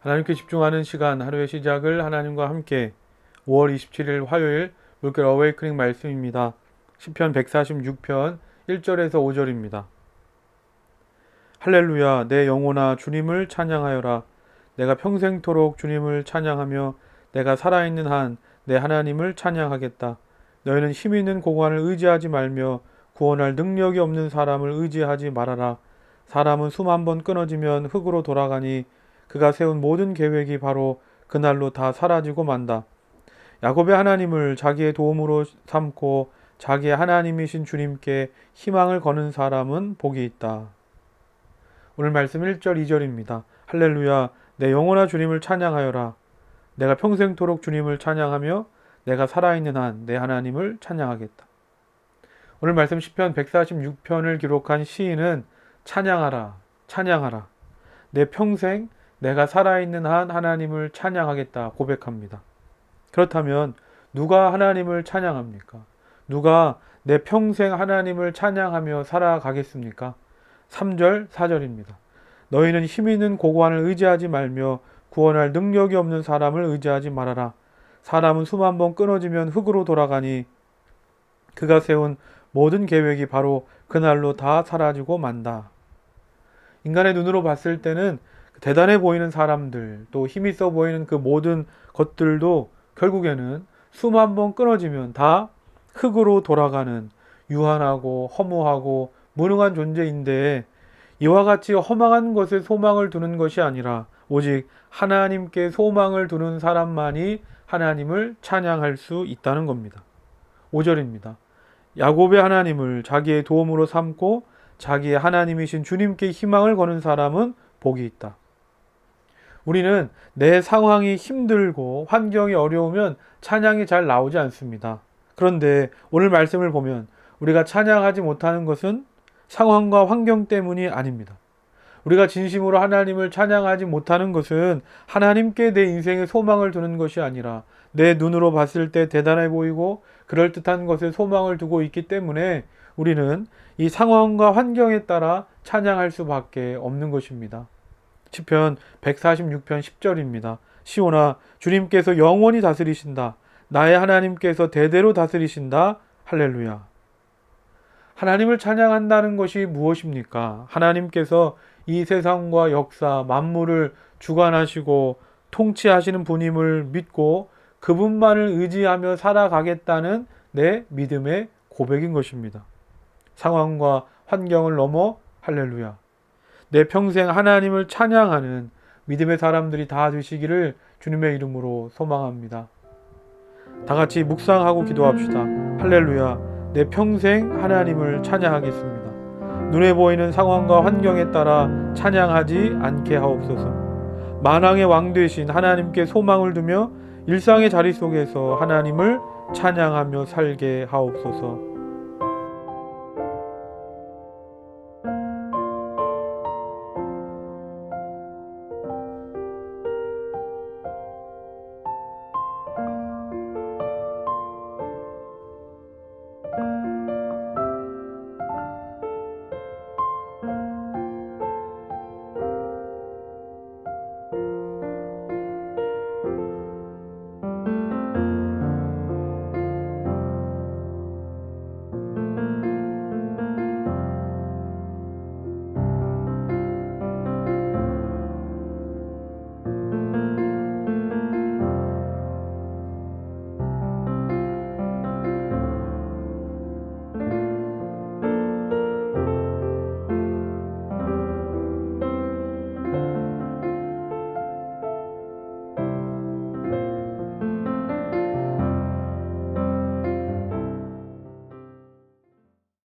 하나님께 집중하는 시간 하루의 시작을 하나님과 함께 5월 27일 화요일 물결 어웨이크닝 말씀입니다. 시편 146편 1절에서 5절입니다. 할렐루야 내 영혼아 주님을 찬양하여라 내가 평생토록 주님을 찬양하며 내가 살아있는 한 내 하나님을 찬양하겠다. 너희는 힘 있는 고관을 의지하지 말며 구원할 능력이 없는 사람을 의지하지 말아라. 사람은 숨 한 번 끊어지면 흙으로 돌아가니 그가 세운 모든 계획이 바로 그날로 다 사라지고 만다. 야곱의 하나님을 자기의 도움으로 삼고 자기의 하나님이신 주님께 희망을 거는 사람은 복이 있다. 오늘 말씀 1절 2절입니다. 할렐루야 내 영혼아 주님을 찬양하여라. 내가 평생토록 주님을 찬양하며 내가 살아있는 한 내 하나님을 찬양하겠다. 오늘 말씀 시편 146편을 기록한 시인은 찬양하라, 찬양하라. 내 평생 내가 살아있는 한 하나님을 찬양하겠다 고백합니다. 그렇다면 누가 하나님을 찬양합니까? 누가 내 평생 하나님을 찬양하며 살아가겠습니까? 3절, 4절입니다. 너희는 힘 있는 고관을 의지하지 말며 구원할 능력이 없는 사람을 의지하지 말아라. 사람은 숨 한 번 끊어지면 흙으로 돌아가니 그가 세운 모든 계획이 바로 그날로 다 사라지고 만다. 인간의 눈으로 봤을 때는 대단해 보이는 사람들, 또 힘있어 보이는 그 모든 것들도 결국에는 숨 한 번 끊어지면 다 흙으로 돌아가는 유한하고 허무하고 무능한 존재인데 이와 같이 허망한 것에 소망을 두는 것이 아니라 오직 하나님께 소망을 두는 사람만이 하나님을 찬양할 수 있다는 겁니다. 5절입니다. 야곱의 하나님을 자기의 도움으로 삼고 자기의 하나님이신 주님께 희망을 거는 사람은 복이 있다. 우리는 내 상황이 힘들고 환경이 어려우면 찬양이 잘 나오지 않습니다. 그런데 오늘 말씀을 보면 우리가 찬양하지 못하는 것은 상황과 환경 때문이 아닙니다. 우리가 진심으로 하나님을 찬양하지 못하는 것은 하나님께 내 인생에 소망을 두는 것이 아니라 내 눈으로 봤을 때 대단해 보이고 그럴듯한 것에 소망을 두고 있기 때문에 우리는 이 상황과 환경에 따라 찬양할 수밖에 없는 것입니다. 시편 146편 10절입니다. 시온아 주님께서 영원히 다스리신다. 나의 하나님께서 대대로 다스리신다. 할렐루야. 하나님을 찬양한다는 것이 무엇입니까? 하나님께서 이 세상과 역사, 만물을 주관하시고 통치하시는 분임을 믿고 그분만을 의지하며 살아가겠다는 내 믿음의 고백인 것입니다. 상황과 환경을 넘어 할렐루야. 내 평생 하나님을 찬양하는 믿음의 사람들이 다 되시기를 주님의 이름으로 소망합니다. 다 같이 묵상하고 기도합시다. 할렐루야. 내 평생 하나님을 찬양하겠습니다. 눈에 보이는 상황과 환경에 따라 찬양하지 않게 하옵소서. 만왕의 왕 되신 하나님께 소망을 두며 일상의 자리 속에서 하나님을 찬양하며 살게 하옵소서.